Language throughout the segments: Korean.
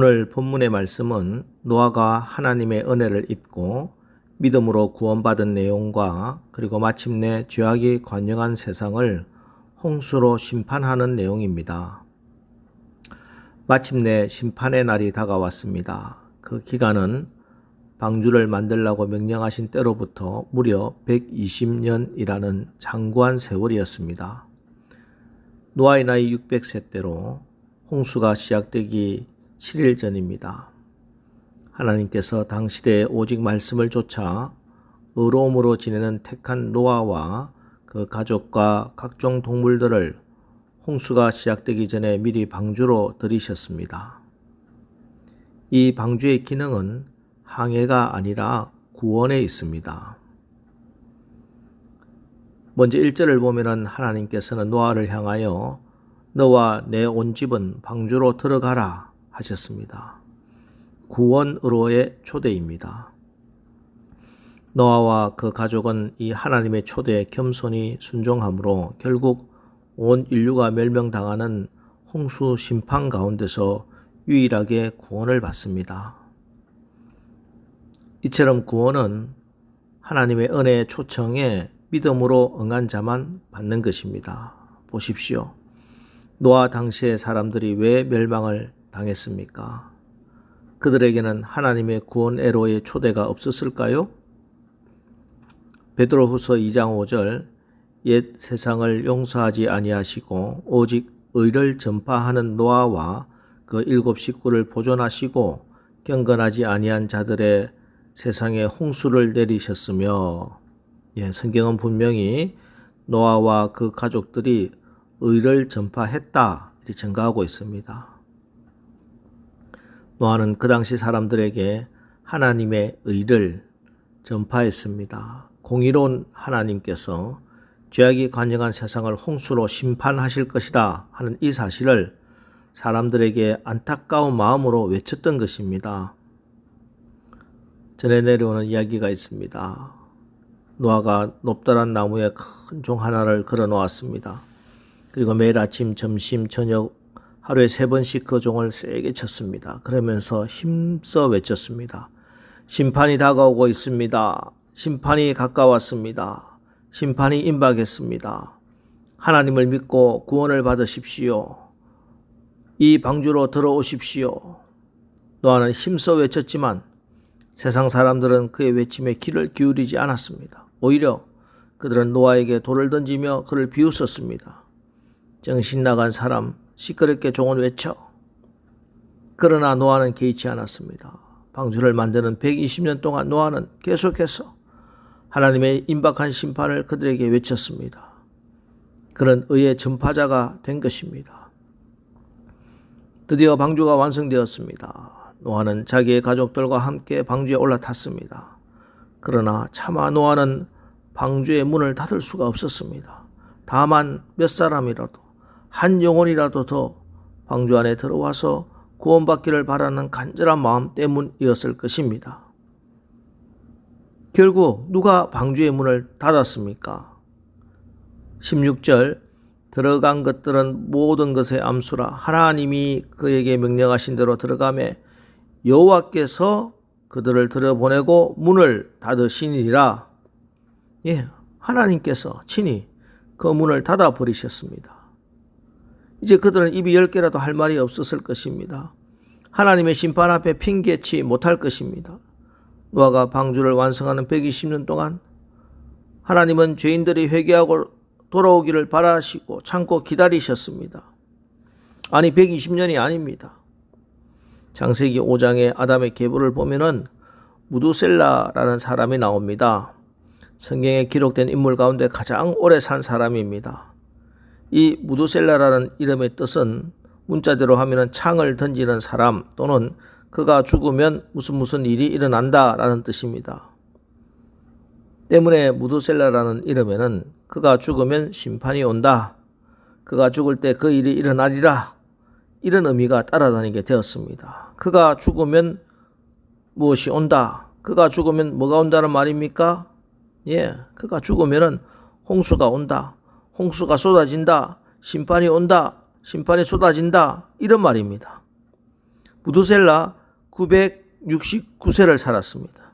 오늘 본문의 말씀은 노아가 하나님의 은혜를 입고 믿음으로 구원받은 내용과 그리고 마침내 죄악이 관영한 세상을 홍수로 심판하는 내용입니다. 마침내 심판의 날이 다가왔습니다. 그 기간은 방주를 만들라고 명령하신 때로부터 무려 120년이라는 장구한 세월이었습니다. 노아의 나이 600세 때로 홍수가 시작되기 7일 전입니다. 하나님께서 당시대에 오직 말씀을 쫓아 의로움으로 지내는 택한 노아와 그 가족과 각종 동물들을 홍수가 시작되기 전에 미리 방주로 들이셨습니다. 이 방주의 기능은 항해가 아니라 구원에 있습니다. 먼저 1절을 보면은 하나님께서는 노아를 향하여 너와 내 온 집은 방주로 들어가라 하셨습니다. 구원으로의 초대입니다. 노아와 그 가족은 이 하나님의 초대에 겸손히 순종함으로 결국 온 인류가 멸명당하는 홍수 심판 가운데서 유일하게 구원을 받습니다. 이처럼 구원은 하나님의 은혜의 초청에 믿음으로 응한 자만 받는 것입니다. 보십시오. 노아 당시의 사람들이 왜 멸망을 당했습니까? 그들에게는 하나님의 구원 애로의 초대가 없었을까요? 베드로후서 2장 5절 옛 세상을 용서하지 아니하시고 오직 의를 전파하는 노아와 그 일곱 식구를 보존하시고 경건하지 아니한 자들의 세상에 홍수를 내리셨으며 예, 성경은 분명히 노아와 그 가족들이 의를 전파했다 이렇게 증가하고 있습니다. 노아는 그 당시 사람들에게 하나님의 의를 전파했습니다. 공의로운 하나님께서 죄악이 관영한 세상을 홍수로 심판하실 것이다 하는 이 사실을 사람들에게 안타까운 마음으로 외쳤던 것입니다. 전해 내려오는 이야기가 있습니다. 노아가 높다란 나무에 큰 종 하나를 걸어 놓았습니다. 그리고 매일 아침, 점심, 저녁 하루에 세 번씩 그 종을 세게 쳤습니다. 그러면서 힘써 외쳤습니다. 심판이 다가오고 있습니다. 심판이 가까웠습니다. 심판이 임박했습니다. 하나님을 믿고 구원을 받으십시오. 이 방주로 들어오십시오. 노아는 힘써 외쳤지만 세상 사람들은 그의 외침에 귀를 기울이지 않았습니다. 오히려 그들은 노아에게 돌을 던지며 그를 비웃었습니다. 정신 나간 사람 시끄럽게 종을 외쳐. 그러나 노아는 개의치 않았습니다. 방주를 만드는 120년 동안 노아는 계속해서 하나님의 임박한 심판을 그들에게 외쳤습니다. 그런 의의 전파자가 된 것입니다. 드디어 방주가 완성되었습니다. 노아는 자기의 가족들과 함께 방주에 올라탔습니다. 그러나 차마 노아는 방주의 문을 닫을 수가 없었습니다. 다만 몇 사람이라도 한 영혼이라도 더 방주 안에 들어와서 구원받기를 바라는 간절한 마음 때문이었을 것입니다. 결국 누가 방주의 문을 닫았습니까? 16절 들어간 것들은 모든 것의 암수라 하나님이 그에게 명령하신 대로 들어가매 여호와께서 그들을 들여보내고 문을 닫으시니라. 예, 하나님께서 친히 그 문을 닫아 버리셨습니다. 이제 그들은 입이 열 개라도 할 말이 없었을 것입니다. 하나님의 심판 앞에 핑계치 못할 것입니다. 노아가 방주를 완성하는 120년 동안 하나님은 죄인들이 회개하고 돌아오기를 바라시고 참고 기다리셨습니다. 아니 120년이 아닙니다. 장세기 5장의 아담의 계보를 보면은 무두셀라라는 사람이 나옵니다. 성경에 기록된 인물 가운데 가장 오래 산 사람입니다. 이 무두셀라라는 이름의 뜻은 문자대로 하면은 창을 던지는 사람 또는 그가 죽으면 무슨 무슨 일이 일어난다 라는 뜻입니다. 때문에 무두셀라라는 이름에는 그가 죽으면 심판이 온다. 그가 죽을 때 그 일이 일어나리라. 이런 의미가 따라다니게 되었습니다. 그가 죽으면 무엇이 온다. 그가 죽으면 뭐가 온다는 말입니까? 예, 그가 죽으면은 홍수가 온다. 홍수가 쏟아진다. 심판이 온다. 심판이 쏟아진다. 이런 말입니다. 무두셀라 969세를 살았습니다.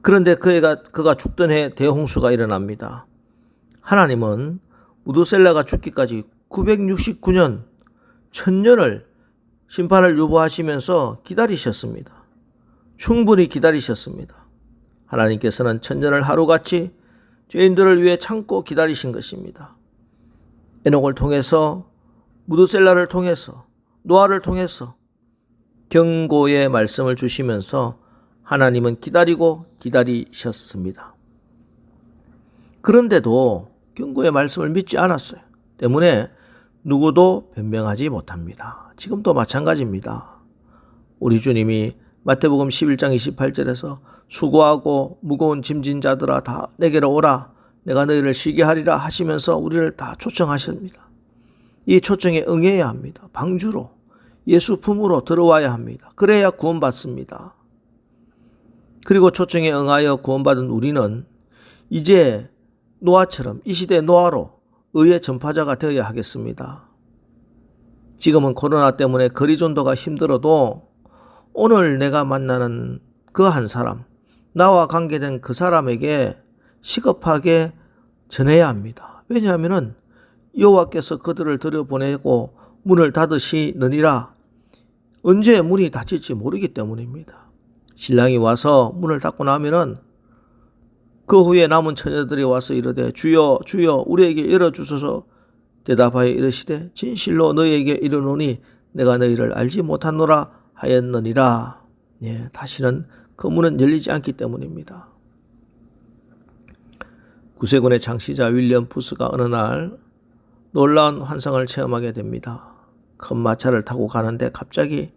그런데 그가, 그가 죽던 해 대홍수가 일어납니다. 하나님은 무두셀라가 죽기까지 969년, 천년을 심판을 유보하시면서 기다리셨습니다. 충분히 기다리셨습니다. 하나님께서는 천년을 하루같이 죄인들을 위해 참고 기다리신 것입니다. 에녹을 통해서 무드셀라를 통해서 노아를 통해서 경고의 말씀을 주시면서 하나님은 기다리고 기다리셨습니다. 그런데도 경고의 말씀을 믿지 않았어요. 때문에 누구도 변명하지 못합니다. 지금도 마찬가지입니다. 우리 주님이 마태복음 11장 28절에서 수고하고 무거운 짐진 자들아 다 내게로 오라 내가 너희를 쉬게 하리라 하시면서 우리를 다 초청하십니다. 이 초청에 응해야 합니다. 방주로 예수 품으로 들어와야 합니다. 그래야 구원받습니다. 그리고 초청에 응하여 구원받은 우리는 이제 노아처럼 이 시대 노아로 의의 전파자가 되어야 하겠습니다. 지금은 코로나 때문에 거리 전도가 힘들어도 오늘 내가 만나는 그 한 사람, 나와 관계된 그 사람에게 시급하게 전해야 합니다. 왜냐하면은 여호와께서 그들을 들여보내고 문을 닫으시느니라 언제 문이 닫힐지 모르기 때문입니다. 신랑이 와서 문을 닫고 나면은 그 후에 남은 처녀들이 와서 이르되 주여 주여 우리에게 열어 주소서 대답하여 이르시되 진실로 너희에게 이르노니 내가 너희를 알지 못하노라 하였느니라. 예, 다시는 그 문은 열리지 않기 때문입니다. 구세군의 창시자 윌리엄 부스가 어느 날 놀라운 환상을 체험하게 됩니다. 큰 마차를 타고 가는데 갑자기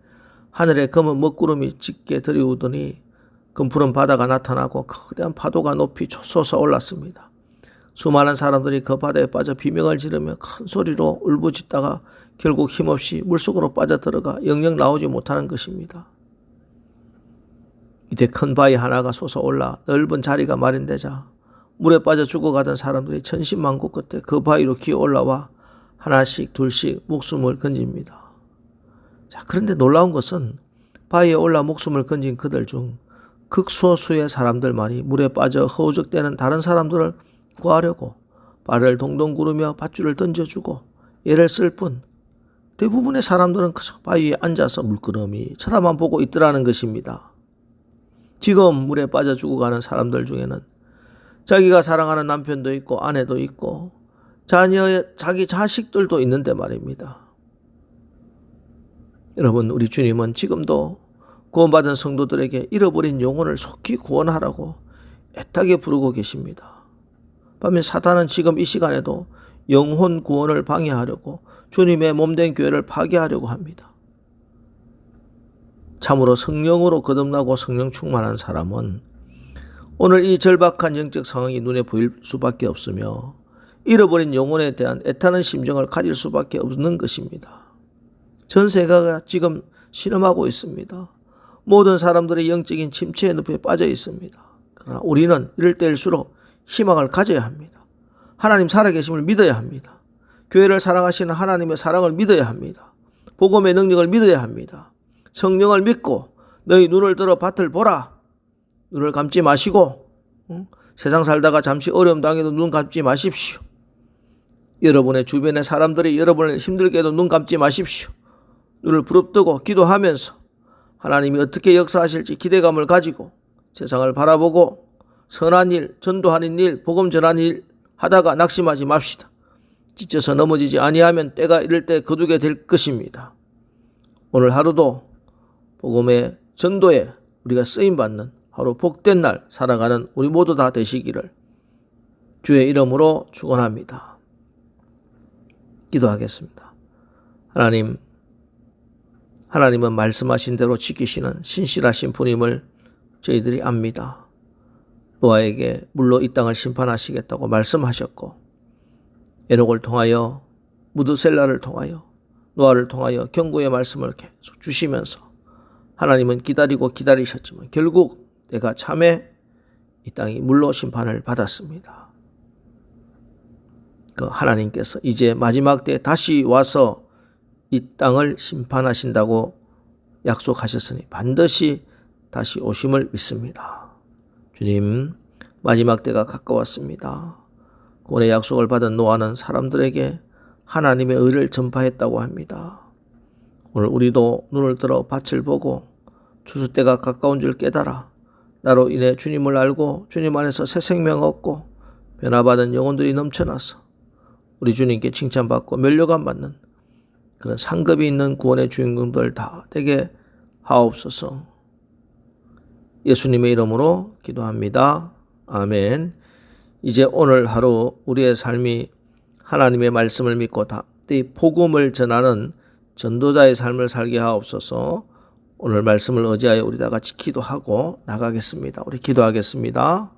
하늘에 검은 먹구름이 짙게 들이우더니 금푸른 바다가 나타나고 거대한 파도가 높이 솟아 올랐습니다. 수많은 사람들이 그 바다에 빠져 비명을 지르며 큰 소리로 울부짖다가 결국 힘없이 물속으로 빠져들어가 영영 나오지 못하는 것입니다. 이때 큰 바위 하나가 솟아올라 넓은 자리가 마련되자 물에 빠져 죽어가던 사람들이 천신만고 끝에 그 바위로 기어 올라와 하나씩 둘씩 목숨을 건집니다. 자, 그런데 놀라운 것은 바위에 올라 목숨을 건진 그들 중 극소수의 사람들만이 물에 빠져 허우적대는 다른 사람들을 구하려고 발을 동동 구르며 밧줄을 던져주고 예를 쓸 뿐 대부분의 사람들은 그저 바위에 앉아서 물끄러미 쳐다만 보고 있더라는 것입니다. 지금 물에 빠져 죽어가는 사람들 중에는 자기가 사랑하는 남편도 있고 아내도 있고 자녀의 자기 자식들도 있는데 말입니다. 여러분 우리 주님은 지금도 구원받은 성도들에게 잃어버린 영혼을 속히 구원하라고 애타게 부르고 계십니다. 반면 사탄은 지금 이 시간에도 영혼 구원을 방해하려고 주님의 몸된 교회를 파괴하려고 합니다. 참으로 성령으로 거듭나고 성령 충만한 사람은 오늘 이 절박한 영적 상황이 눈에 보일 수밖에 없으며 잃어버린 영혼에 대한 애타는 심정을 가질 수밖에 없는 것입니다. 전 세계가 지금 신음하고 있습니다. 모든 사람들의 영적인 침체의 늪에 빠져 있습니다. 그러나 우리는 이럴 때일수록 희망을 가져야 합니다. 하나님 살아계심을 믿어야 합니다. 교회를 사랑하시는 하나님의 사랑을 믿어야 합니다. 복음의 능력을 믿어야 합니다. 성령을 믿고 너희 눈을 들어 밭을 보라. 눈을 감지 마시고 응? 세상 살다가 잠시 어려움 당해도 눈 감지 마십시오. 여러분의 주변의 사람들이 여러분을 힘들게 해도 눈 감지 마십시오. 눈을 부릅뜨고 기도하면서 하나님이 어떻게 역사하실지 기대감을 가지고 세상을 바라보고 선한 일, 전도하는 일, 복음 전하는 일 하다가 낙심하지 맙시다. 지쳐서 넘어지지 아니하면 때가 이럴 때 거두게 될 것입니다. 오늘 하루도 복음의 전도에 우리가 쓰임 받는 하루 복된 날 살아가는 우리 모두 다 되시기를 주의 이름으로 축원합니다. 기도하겠습니다. 하나님 하나님은 말씀하신 대로 지키시는 신실하신 분임을 저희들이 압니다. 노아에게 물로 이 땅을 심판하시겠다고 말씀하셨고 에녹을 통하여 무드셀라를 통하여 노아를 통하여 경고의 말씀을 계속 주시면서 하나님은 기다리고 기다리셨지만 결국 내가 참에 이 땅이 물로 심판을 받았습니다. 그 하나님께서 이제 마지막 때 다시 와서 이 땅을 심판하신다고 약속하셨으니 반드시 다시 오심을 믿습니다. 주님, 마지막 때가 가까웠습니다. 구원의 약속을 받은 노아는 사람들에게 하나님의 의를 전파했다고 합니다. 오늘 우리도 눈을 들어 밭을 보고 추수 때가 가까운 줄 깨달아 나로 인해 주님을 알고 주님 안에서 새 생명 얻고 변화받은 영혼들이 넘쳐나서 우리 주님께 칭찬받고 멸려감 받는 그런 상급이 있는 구원의 주인공들 다 되게 하옵소서. 예수님의 이름으로 기도합니다. 아멘. 이제 오늘 하루 우리의 삶이 하나님의 말씀을 믿고 다 복음을 전하는 전도자의 삶을 살게 하옵소서. 오늘 말씀을 의지하여 우리 다 같이 기도하고 나가겠습니다. 우리 기도하겠습니다.